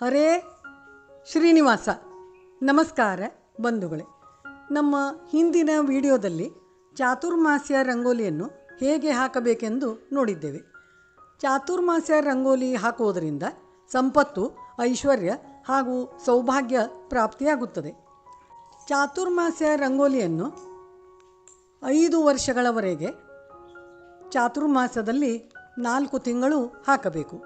ಹರೇ ಶ್ರೀನಿವಾಸ. ನಮಸ್ಕಾರ ಬಂಧುಗಳೇ. ನಮ್ಮ ಹಿಂದಿನ ವಿಡಿಯೋದಲ್ಲಿ ಚಾತುರ್ಮಾಸ್ಯ ರಂಗೋಲಿಯನ್ನು ಹೇಗೆ ಹಾಕಬೇಕೆಂದು ನೋಡಿದ್ದೇವೆ. ಚಾತುರ್ಮಾಸ್ಯ ರಂಗೋಲಿ ಹಾಕುವುದರಿಂದ ಸಂಪತ್ತು, ಐಶ್ವರ್ಯ ಹಾಗೂ ಸೌಭಾಗ್ಯ ಪ್ರಾಪ್ತಿಯಾಗುತ್ತದೆ. ಚಾತುರ್ಮಾಸ್ಯ ರಂಗೋಲಿಯನ್ನು ಐದು ವರ್ಷಗಳವರೆಗೆ ಚಾತುರ್ಮಾಸದಲ್ಲಿ ನಾಲ್ಕು ತಿಂಗಳು ಹಾಕಬೇಕು.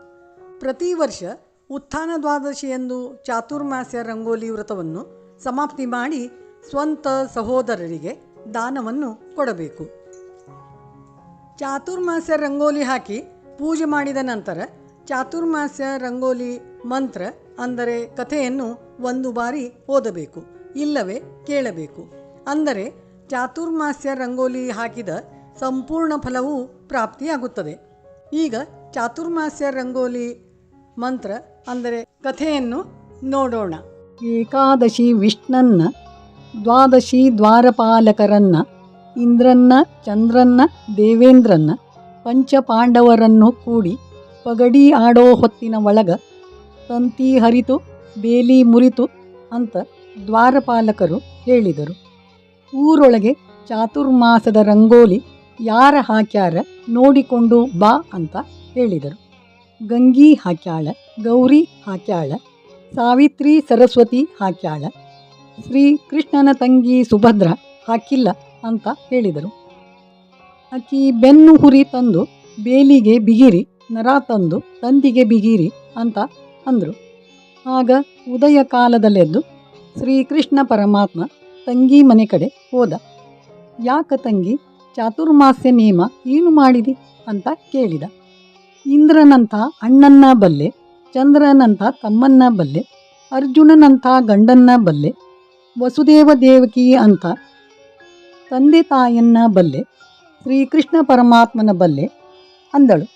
ಪ್ರತಿ ವರ್ಷ ಉತ್ಥಾನ ದ್ವಾದಶಿಯಂದು ಚಾತುರ್ಮಾಸ್ಯ ರಂಗೋಲಿ ವ್ರತವನ್ನು ಸಮಾಪ್ತಿ ಮಾಡಿ ಸ್ವಂತ ಸಹೋದರರಿಗೆ ದಾನವನ್ನು ಕೊಡಬೇಕು. ಚಾತುರ್ಮಾಸ್ಯ ರಂಗೋಲಿ ಹಾಕಿ ಪೂಜೆ ಮಾಡಿದ ನಂತರ ಚಾತುರ್ಮಾಸ್ಯ ರಂಗೋಲಿ ಮಂತ್ರ ಅಂದರೆ ಕಥೆಯನ್ನು ಒಂದು ಬಾರಿ ಓದಬೇಕು, ಇಲ್ಲವೇ ಕೇಳಬೇಕು. ಅಂದರೆ ಚಾತುರ್ಮಾಸ್ಯ ರಂಗೋಲಿ ಹಾಕಿದ ಸಂಪೂರ್ಣ ಫಲವು ಪ್ರಾಪ್ತಿಯಾಗುತ್ತದೆ. ಈಗ ಚಾತುರ್ಮಾಸ್ಯ ರಂಗೋಲಿ ಮಂತ್ರ, ಅಂದರೆ ಕಥೆಯನ್ನು ನೋಡೋಣ. ಏಕಾದಶಿ ವಿಷ್ಣನ್ನ, ದ್ವಾದಶಿ ದ್ವಾರಪಾಲಕರನ್ನ, ಇಂದ್ರನ್ನ, ಚಂದ್ರನ್ನ, ದೇವೇಂದ್ರನ್ನ, ಪಂಚಪಾಂಡವರನ್ನು ಕೂಡಿ ಪಗಡಿ ಆಡೋ ಹೊತ್ತಿನ ಒಳಗ ತಂತಿ ಹರಿತು, ಬೇಲಿ ಮುರಿತು ಅಂತ ದ್ವಾರಪಾಲಕರು ಹೇಳಿದರು. ಊರೊಳಗೆ ಚಾತುರ್ಮಾಸದ ರಂಗೋಲಿ ಯಾರ ಹಾಕ್ಯಾರ ನೋಡಿಕೊಂಡು ಬಾ ಅಂತ ಹೇಳಿದರು. ಗಂಗಿ ಹಾಕ್ಯಾಳ, ಗೌರಿ ಹಾಕ್ಯಾಳ, ಸಾವಿತ್ರಿ ಸರಸ್ವತಿ ಹಾಕ್ಯಾಳ, ಶ್ರೀ ಕೃಷ್ಣನ ತಂಗಿ ಸುಭದ್ರ ಹಾಕಿಲ್ಲ ಅಂತ ಹೇಳಿದರು. ಆಕಿ ಬೆನ್ನು ಹುರಿ ತಂದು ಬೇಲಿಗೆ ಬಿಗಿರಿ, ನರ ತಂದು ತಂದಿಗೆ ಬಿಗಿರಿ ಅಂತ ಅಂದರು. ಆಗ ಉದಯ ಕಾಲದಲ್ಲೆದ್ದು ಶ್ರೀಕೃಷ್ಣ ಪರಮಾತ್ಮ ತಂಗಿ ಮನೆ ಕಡೆ ಹೋದ. ಯಾಕ ತಂಗಿ, ಚಾತುರ್ಮಾಸ್ಯ ನಿಯಮ ಏನು ಮಾಡಿದಿ ಅಂತ ಕೇಳಿದ. ಇಂದ್ರನಂಥ ಅಣ್ಣನ್ನ ಬಲ್ಲೆ, ಚಂದ್ರನಂಥ ತಮ್ಮನ್ನ ಬಲ್ಲೆ, ಅರ್ಜುನನಂಥ ಗಂಡನ್ನ ಬಲ್ಲೆ, ವಸುದೇವ ದೇವಕಿ ಅಂತ ತಂದೆ ತಾಯನ್ನ ಬಲ್ಲೆ, ಶ್ರೀಕೃಷ್ಣ ಪರಮಾತ್ಮನ ಬಲ್ಲೆ ಅಂದಳು.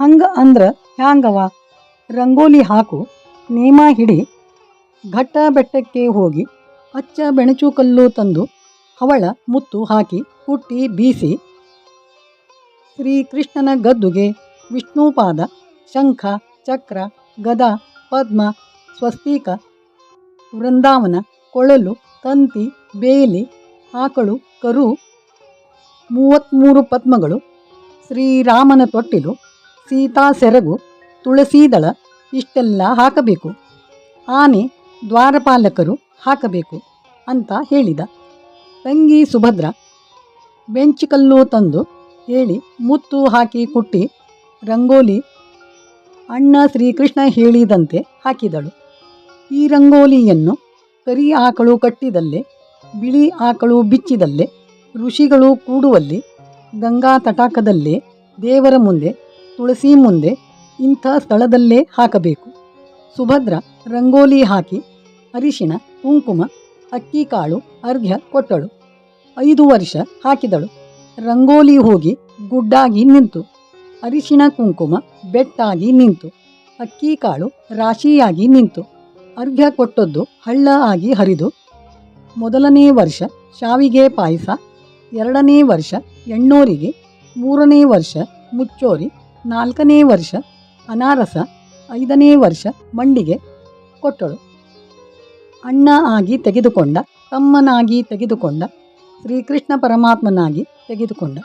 ಹಂಗ ಅಂದ್ರ ಹ್ಯಾಂಗವ ರಂಗೋಲಿ ಹಾಕು, ನೇಮ ಹಿಡಿ, ಘಟ್ಟ ಬೆಟ್ಟಕ್ಕೆ ಹೋಗಿ, ಅಚ್ಚ ಬೆಣಚು ಕಲ್ಲು ತಂದು, ಅವಳ ಮುತ್ತು ಹಾಕಿ ಹುಟ್ಟಿ ಬೀಸಿ ಶ್ರೀಕೃಷ್ಣನ ಗದ್ದುಗೆ ವಿಷ್ಣುಪಾದ, ಶಂಖ, ಚಕ್ರ, ಗದಾ, ಪದ್ಮ, ಸ್ವಸ್ತಿಕ, ವೃಂದಾವನ, ಕೊಳಲು, ತಂತಿ, ಬೇಲಿ, ಆಕಳು, ಕರು, ಮೂವತ್ತ್ಮೂರು ಪದ್ಮಗಳು, ಶ್ರೀರಾಮನ ತೊಟ್ಟಿಲು, ಸೀತಾ ಸೆರಗು, ತುಳಸೀದಳ ಇಷ್ಟೆಲ್ಲ ಹಾಕಬೇಕು. ಆನೆ, ದ್ವಾರಪಾಲಕರು ಹಾಕಬೇಕು ಅಂತ ಹೇಳಿದ. ತಂಗಿ ಸುಭದ್ರ ಬೆಂಚಿಕಲ್ಲು ತಂದು ಹೇಳಿ ಮುತ್ತು ಹಾಕಿ ಕುಟ್ಟಿ ರಂಗೋಲಿ ಅಣ್ಣ ಶ್ರೀಕೃಷ್ಣ ಹೇಳಿದಂತೆ ಹಾಕಿದಳು. ಈ ರಂಗೋಲಿಯನ್ನು ಕರಿ ಆಕಳು ಕಟ್ಟಿದಲ್ಲೇ, ಬಿಳಿ ಆಕಳು ಬಿಚ್ಚಿದಲ್ಲೇ, ಋಷಿಗಳು ಕೂಡುವಲ್ಲಿ, ಗಂಗಾ ತಟಾಕದಲ್ಲೇ, ದೇವರ ಮುಂದೆ, ತುಳಸಿ ಮುಂದೆ, ಇಂಥ ಸ್ಥಳದಲ್ಲೇ ಹಾಕಬೇಕು. ಸುಭದ್ರ ರಂಗೋಲಿ ಹಾಕಿ ಅರಿಶಿಣ, ಕುಂಕುಮ, ಅಕ್ಕಿ ಕಾಳು, ಅರ್ಘ್ಯ ಕೊಟ್ಟಳು. ಐದು ವರ್ಷ ಹಾಕಿದಳು. ರಂಗೋಲಿ ಹೋಗಿ ಗುಡ್ಡಾಗಿ ನಿಂತು. ಅರಿಶಿಣ ಕುಂಕುಮ ಬೆಟ್ಟಾಗಿ ನಿಂತು. ಅಕ್ಕಿ ಕಾಳು ರಾಶಿಯಾಗಿ ನಿಂತು. ಅರ್ಘ್ಯ ಕೊಟ್ಟದ್ದು ಹಳ್ಳ ಆಗಿ ಹರಿದು. ಮೊದಲನೇ ವರ್ಷ ಶಾವಿಗೆ ಪಾಯಸ, ಎರಡನೇ ವರ್ಷ ಎಣ್ಣೋರಿಗೆ, ಮೂರನೇ ವರ್ಷ ಮುಚ್ಚೋರಿ, ನಾಲ್ಕನೇ ವರ್ಷ ಅನಾರಸ, ಐದನೇ ವರ್ಷ ಮಂಡಿಗೆ ಕೊಟ್ಟಳು. ಅಣ್ಣ ಆಗಿ ತೆಗೆದುಕೊಂಡ, ತಮ್ಮನಾಗಿ ತೆಗೆದುಕೊಂಡ ಶ್ರೀಕೃಷ್ಣ ಪರಮಾತ್ಮನಾಗಿ ತೆಗೆದುಕೊಂಡ.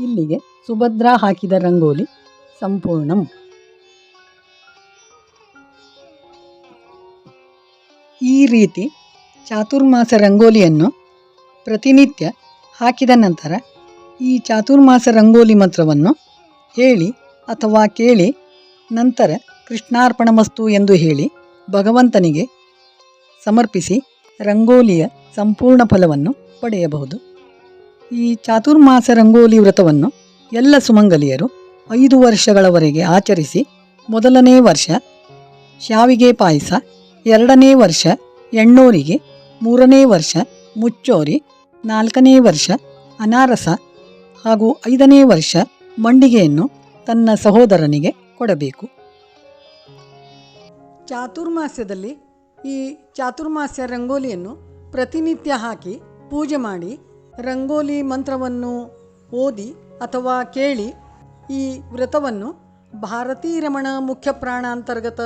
ಇಲ್ಲಿಗೆ ಸುಭದ್ರಾ ಹಾಕಿದ ರಂಗೋಲಿ ಸಂಪೂರ್ಣಂ. ಈ ರೀತಿ ಚಾತುರ್ಮಾಸ ರಂಗೋಲಿಯನ್ನು ಪ್ರತಿನಿತ್ಯ ಹಾಕಿದ ನಂತರ ಈ ಚಾತುರ್ಮಾಸ ರಂಗೋಲಿ ಮಂತ್ರವನ್ನು ಹೇಳಿ ಅಥವಾ ಕೇಳಿ ನಂತರ ಕೃಷ್ಣಾರ್ಪಣಮಸ್ತು ಎಂದು ಹೇಳಿ ಭಗವಂತನಿಗೆ ಸಮರ್ಪಿಸಿ ರಂಗೋಲಿಯ ಸಂಪೂರ್ಣ ಫಲವನ್ನು ಪಡೆಯಬಹುದು. ಈ ಚಾತುರ್ಮಾಸ ರಂಗೋಲಿ ವ್ರತವನ್ನು ಎಲ್ಲ ಸುಮಂಗಲಿಯರು ಐದು ವರ್ಷಗಳವರೆಗೆ ಆಚರಿಸಿ, ಮೊದಲನೇ ವರ್ಷ ಶಾವಿಗೆ ಪಾಯಸ, ಎರಡನೇ ವರ್ಷ ಎಣ್ಣೋರಿಗೆ, ಮೂರನೇ ವರ್ಷ ಮುಚ್ಚೋರಿ, ನಾಲ್ಕನೇ ವರ್ಷ ಅನಾರಸ ಹಾಗೂ ಐದನೇ ವರ್ಷ ಮಂಡಿಗೆಯನ್ನು ತನ್ನ ಸಹೋದರನಿಗೆ ಕೊಡಬೇಕು. ಚಾತುರ್ಮಾಸ್ಯದಲ್ಲಿ ಈ ಚಾತುರ್ಮಾಸ್ಯ ರಂಗೋಲಿಯನ್ನು ಪ್ರತಿನಿತ್ಯ ಹಾಕಿ ಪೂಜೆ ಮಾಡಿ ರಂಗೋಲಿ ಮಂತ್ರವನ್ನು ಓದಿ ಅಥವಾ ಕೇಳಿ ಈ ವ್ರತವನ್ನು ಭಾರತೀ ರಮಣ ಮುಖ್ಯ ಪ್ರಾಣಾಂತರ್ಗತ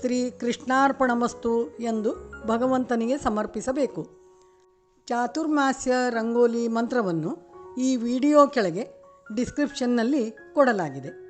ಶ್ರೀ ಕೃಷ್ಣಾರ್ಪಣಮಸ್ತು ಎಂದು ಭಗವಂತನಿಗೆ ಸಮರ್ಪಿಸಬೇಕು. ಚಾತುರ್ಮಾಸ್ಯ ರಂಗೋಲಿ ಮಂತ್ರವನ್ನು ಈ ವಿಡಿಯೋ ಕೆಳಗೆ ಡಿಸ್ಕ್ರಿಪ್ಷನ್ನಲ್ಲಿ ಕೊಡಲಾಗಿದೆ.